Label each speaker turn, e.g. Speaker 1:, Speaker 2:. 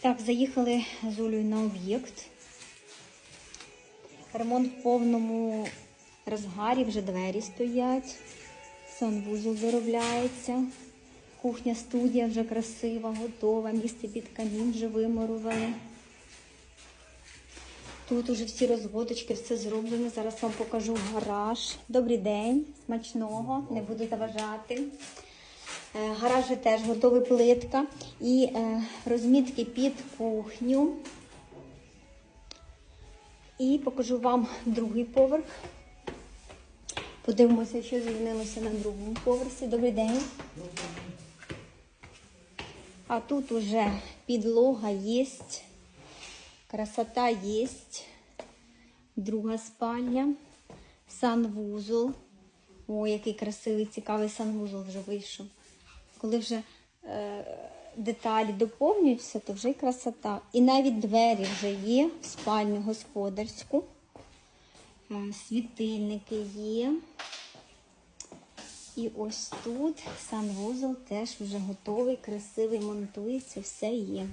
Speaker 1: Так, заїхали з Олею на об'єкт. Ремонт в повному розгарі, вже двері стоять. Санвузол доробляється. Кухня, студія вже красива, готова. Місце під камін вже вимурували. Тут уже всі розводочки, все зроблено. Зараз вам покажу гараж. Добрий день, смачного, не буду заважати. Е, Гараж вже теж готовий плитка. І е, розмітки під кухню. І покажу вам другий поверх. Подивимося, що змінилося на другому поверсі. Добрий день. А тут уже підлога є, красота є, друга спальня, санвузол. О, який красивий, цікавий санвузол вже вийшов. Коли вже е, деталі доповнюються, то вже й красота. І навіть двері вже є в спальню господарську. Е, світильники є. І ось тут санвузол теж вже готовий, красивий, монтується, все є.